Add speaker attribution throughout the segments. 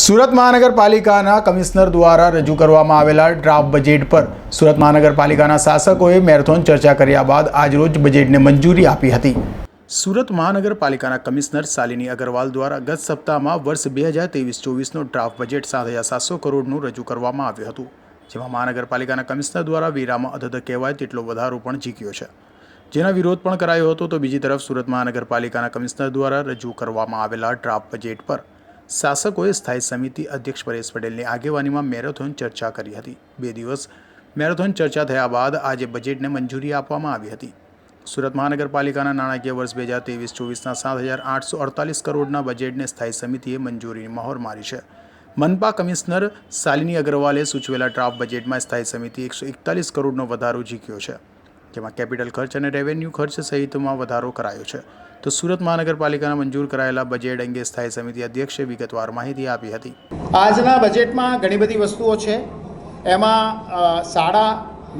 Speaker 1: સુરત મહાનગરપાલિકાના કમિશનર દ્વારા રજૂ કરવામાં આવેલા ડ્રાફ્ટ બજેટ પર સુરત મહાનગરપાલિકાના શાસકોએ મેરેથોન ચર્ચા કર્યા બાદ આજરોજ બજેટને મંજૂરી આપી હતી. સુરત મહાનગરપાલિકાના કમિશનર શાલિની અગરવાલ દ્વારા ગત સપ્તાહમાં વર્ષ બે હજાર ત્રેવીસ ચોવીસનો ડ્રાફ્ટ બજેટ સાત હજાર સાતસો કરોડનું રજૂ કરવામાં આવ્યું હતું. જેમાં મહાનગરપાલિકાના કમિશનર દ્વારા વેરામાં અધધ કહેવાય તેટલો વધારો પણ ઝીક્યો છે. જેના વિરોધ પણ કરાયો હતો તો બીજી તરફ સુરત મહાનગરપાલિકાના કમિશનર દ્વારા રજૂ કરવામાં આવેલા ડ્રાફ્ટ બજેટ પર શાસકોએ સ્થાયી સમિતિ અધ્યક્ષ પરેશ પટેલની આગેવાનીમાં મેરેથોન ચર્ચા કરી હતી. બે દિવસ મેરેથોન ચર્ચા થયા બાદ આજે બજેટને મંજૂરી આપવામાં આવી હતી. સુરત મહાનગરપાલિકાના નાણાકીય વર્ષ બે હજાર ત્રેવીસ ચોવીસના સાત હજાર આઠસો અડતાલીસ કરોડના બજેટને સ્થાયી સમિતિએ મંજૂરીની મહોર મારી છે. મનપા કમિશનર શાલિની અગ્રવાલે સૂચવેલા ડ્રાફ્ટ બજેટમાં સ્થાયી સમિતિ એકસો એકતાલીસ કરોડનો વધારો ઝીક્યો છે. જેમાં કેપિટલ ખર્ચ અને રેવન્યુ ખર્ચ સહિતમાં વધારો કરાયો છે. તો સુરત મહાનગરપાલિકાના મંજૂર કરાયેલા બજેટ અંગે સ્થાયી સમિતિ અધ્યક્ષે વિગતવાર માહિતી આપી હતી.
Speaker 2: આજના બજેટમાં ઘણી બધી વસ્તુઓ છે. એમાં શાળા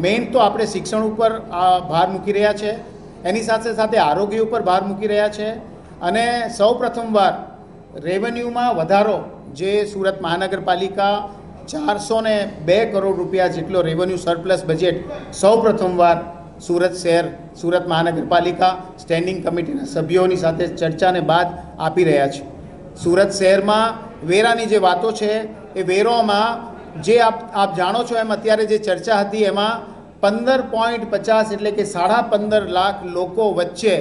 Speaker 2: મેઇન તો આપણે શિક્ષણ ઉપર ભાર મૂકી રહ્યા છે. એની સાથે સાથે આરોગ્ય ઉપર ભાર મૂકી રહ્યા છે. અને સૌ પ્રથમવાર રેવન્યુમાં વધારો, જે સુરત મહાનગરપાલિકા ચારસો ને બે કરોડ રૂપિયા જેટલો રેવન્યુ સરપ્લસ બજેટ સૌ પ્રથમવાર સુરત શહેર, સુરત મહાનગરપાલિકા સ્ટેન્ડિંગ કમિટીના સભ્યોની સાથે ચર્ચાને બાદ આપી રહ્યા છે. સુરત શહેરમાં વેરાની જે વાતો છે, એ વેરોમાં જે આપ આપ જાણો છો એમ અત્યારે જે ચર્ચા હતી, એમાં પંદર પોઈન્ટ પચાસ એટલે કે સાડા પંદર લાખ લોકો વચ્ચે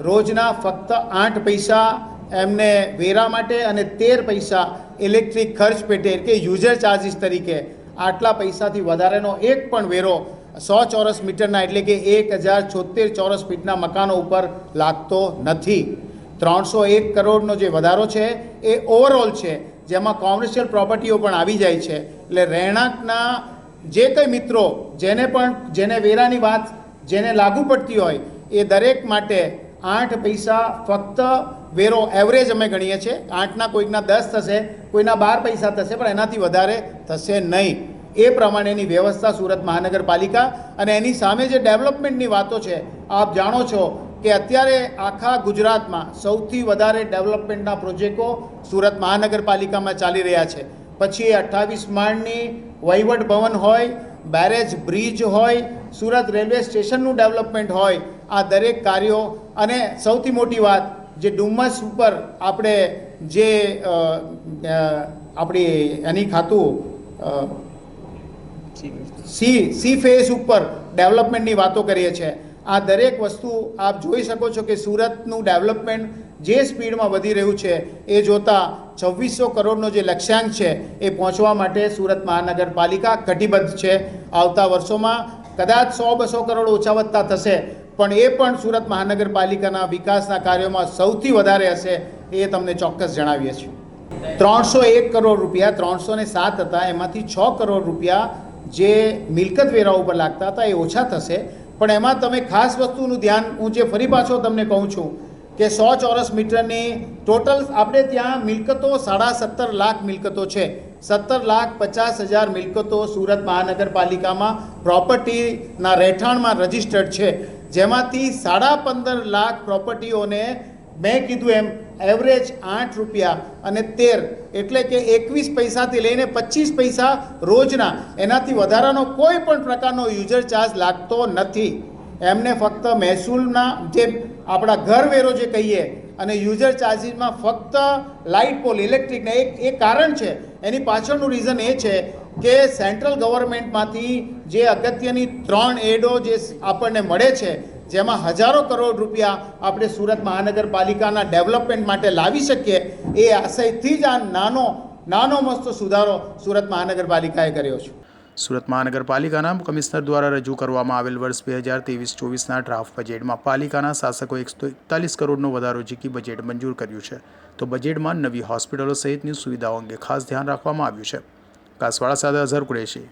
Speaker 2: રોજના ફક્ત આઠ પૈસા એમને વેરા માટે અને તેર પૈસા ઇલેક્ટ્રિક ખર્ચ પેટે કે યુઝર ચાર્જિસ તરીકે આટલા પૈસાથી વધારેનો એક પણ વેરો સો ચોરસ મીટરના એટલે કે એક હજાર છોતેર ચોરસ ફીટના મકાનો ઉપર લાગતો નથી. ત્રણસો એક કરોડનો જે વધારો છે, એ ઓવરઓલ છે, જેમાં કોમર્શિયલ પ્રોપર્ટીઓ પણ આવી જાય છે. એટલે રહેણાંકના જે કંઈ મિત્રો જેને પણ, જેને વેરાની વાત, જેને લાગુ પડતી હોય, એ દરેક માટે આઠ પૈસા ફક્ત વેરો એવરેજ અમે ગણીએ છીએ. આઠના કોઈકના દસ થશે, કોઈના બાર પૈસા થશે, પણ એનાથી વધારે થશે નહીં. એ પ્રમાણેની વ્યવસ્થા સુરત મહાનગરપાલિકા અને એની સામે જે ડેવલપમેન્ટની વાતો છે, આપ જાણો છો કે અત્યારે આખા ગુજરાતમાં સૌથી વધારે ડેવલપમેન્ટના પ્રોજેક્ટો સુરત મહાનગરપાલિકામાં ચાલી રહ્યા છે. પછી એ અઠ્ઠાવીસ માળની વહીવટ ભવન હોય, બેરેજ બ્રિજ હોય, સુરત રેલવે સ્ટેશનનું ડેવલપમેન્ટ હોય, આ દરેક કાર્યો અને સૌથી મોટી વાત, જે ડુમસ ઉપર આપણે જે આપણી એની ખાતું સી સી ફેસ ઉપર ડેવલપમેન્ટની વાતો કરીએ છીએ. આ દરેક વસ્તુ આપ જોઈ શકો છો કે સુરતનું ડેવલપમેન્ટ જે સ્પીડમાં વધી રહ્યું છે, એ જોતાં છવ્વીસો કરોડનો જે લક્ષ્યાંક છે, એ પહોંચવા માટે સુરત મહાનગરપાલિકા કટિબદ્ધ છે. આવતા વર્ષોમાં કદાચ સો બસો કરોડ ઓછા વધતા થશે, પણ એ પણ સુરત મહાનગરપાલિકાના વિકાસના કાર્યોમાં સૌથી વધારે હશે, એ તમને ચોક્કસ જણાવીએ છીએ. ત્રણસો એક કરોડ રૂપિયા, ત્રણસો ને સાત હતા, એમાંથી છ કરોડ રૂપિયા જે મિલકત વેરા ઉપર લાગતા હતા એ ઓછા થશે. પણ એમાં તમે ખાસ વસ્તુનું ધ્યાન, હું જે ફરી પાછો તમને કહું છું કે સો ચોરસ મીટરની ટોટલ આપણે ત્યાં મિલકતો સાડા સત્તર લાખ મિલકતો છે. સત્તર લાખ પચાસ હજાર મિલકતો સુરત મહાનગરપાલિકામાં પ્રોપર્ટીના રહેઠાણમાં રજિસ્ટર્ડ છે. જેમાંથી સાડા પંદર લાખ પ્રોપર્ટીઓને મેં કીધું એમ એવરેજ આઠ રૂપિયા અને તેર. એટલે કે એકવીસ પૈસાથી લઈને પચીસ પૈસા રોજના. એનાથી વધારાનો કોઈ પણ પ્રકારનો યુઝર ચાર્જ લાગતો નથી. એમને ફક્ત મહેસૂલના જે આપણા ઘરવેરો જે કહીએ અને યુઝર ચાર્જિસમાં ફક્ત લાઇટ પોલ ઇલેક્ટ્રિકને એક એ કારણ છે. એની પાછળનું રીઝન એ છે કે સેન્ટ્રલ ગવર્મેન્ટમાંથી જે અગત્યની ત્રણ એડો જે આપણને મળે છે જેમાં હજારો કરોડ રૂપિયા આપણે સુરત મહાનગરપાલિકાના ડેવલપમેન્ટ માટે લાવી શકીએ, એ આશયથી જ આ નાનો નાનો મસ્તો સુધારો સુરત મહાનગરપાલિકાએ કર્યો છે.
Speaker 1: સુરત મહાનગરપાલિકાના કમિશનર દ્વારા રજૂ કરવામાં આવેલ વર્ષ બે હજાર ત્રેવીસ ચોવીસના ડ્રાફ્ટ બજેટમાં પાલિકાના શાસકો એકસો એકતાલીસ કરોડનો વધારો ઝીકી બજેટ મંજૂર કર્યું છે. તો બજેટમાં નવી હોસ્પિટલો સહિતની સુવિધાઓ અંગે ખાસ ધ્યાન રાખવામાં આવ્યું છે. કાસવાડા સાથે અઝહર કુરેશી.